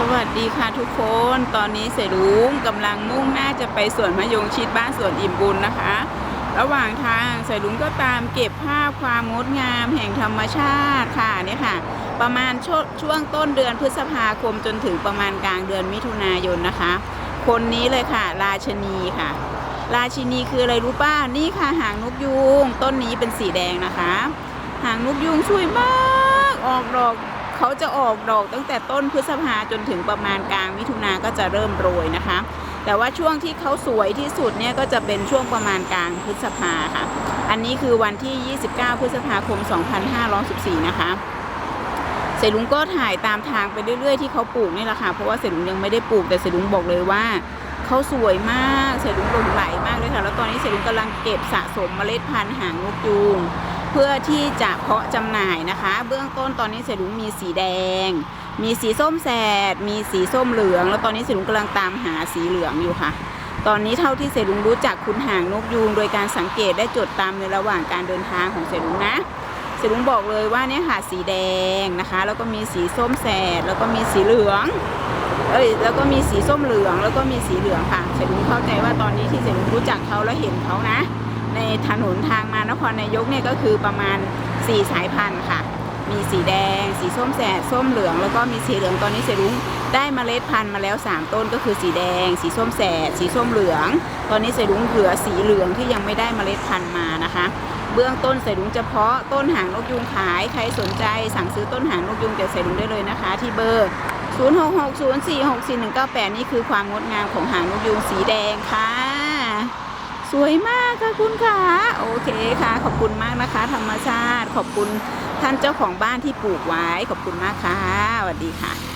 สวัสดีค่ะทุกคน ตอนนี้เสรุ้งกำลังมุ่งหน้าจะไปสวนมะยงชิดบ้านสวนอิ่มบุญนะคะ ระหว่างทางเสรุ้งก็ตามเก็บภาพความงดงามแห่งธรรมชาติค่ะเนี่ยค่ะ ประมาณชช่วงต้นเดือนพฤษภาคมจนถึงประมาณกลางเดือนมิถุนายนนะคะ คนนี้เลยค่ะ ราชนีค่ะ ราชินีคืออะไรรู้ป้านี่ค่ะหางนกยูงต้นนี้เป็นสีแดงนะคะ หางนกยูงสวยมากออกดอก เขาจะออกดอกตั้งแต่ต้นพฤษภาจนถึงประมาณกลางมิถุนาก็จะเริ่มโรยนะคะ แต่ว่าช่วงที่เขาสวยที่สุดเนี่ยก็จะเป็นช่วงประมาณกลางพฤษภาค่ะ อันนี้คือวันที่ 29 พฤษภาคม 2514 นะคะเสรุงก็ถ่ายตามทางไปเรื่อยๆที่เขาปลูกนี่แหละค่ะ เพราะว่าเสรุงยังไม่ได้ปลูกแต่เสรุงบอกเลยว่าเขาสวยมาก เสรุงหลงไหลมากเลยค่ะ แล้วตอนนี้เสรุงกำลังเก็บสะสมเมล็ดพันธุ์หางนกยูง พื่อที่จะเพาะจำหน่ายนะคะ เบื้องต้นตอนนี้เสรุงมีสีแดง มีสีส้มแสด มีสีส้มเหลือง แล้วตอนนี้เสรุงกำลังตามหาสีเหลืองอยู่ค่ะ ตอนนี้เท่าที่เสรุงรู้จักคุณหางนกยูงโดยการสังเกตได้จดตามในระหว่างการเดินทางของเสรุงนะเสรุงบอกเลยว่าเนี่ยค่ะสีแดงนะคะ แล้วก็มีสีส้มแสด แล้วก็มีสีเหลืองเอ้ยแล้วก็มีสีส้มเหลือง แล้วก็มีสีเหลืองค่ะเสรุงเข้าใจว่าตอนนี้ที่เสรุงรู้จักเขาแล้วเห็นเขานะ ในถนนทางมานครนายกเนี่ยก็คือประมาณ 4 สายพันธุ์ค่ะ มีสีแดง สีส้มแสด ส้มเหลือง แล้วก็มีสีเหลืองตอนนี้เสรุ้งได้เมล็ดพันธุ์มาแล้ว 3 ต้นก็คือสีแดง สีส้มแสด สีส้มเหลือง ตอนนี้เสรุ้งเหลือสีเหลืองที่ยังไม่ได้เมล็ดพันธุ์มานะคะ เบื้องต้นเสรุ้งจะเพาะต้นหางนกยูงขาย ใครสนใจสั่งซื้อต้นหางนกยูงจากเสรุ้งได้เลยนะคะ ที่เบอร์0660464198 นี่คือความงดงามของหางนกยูงสีแดงค่ะ สวยมากค่ะคุณค่ะโอเคค่ะ ขอบคุณมากนะคะ ธรรมชาติ ขอบคุณท่านเจ้าของบ้านที่ปลูกไว้ ขอบคุณมากค่ะสวัสดีค่ะ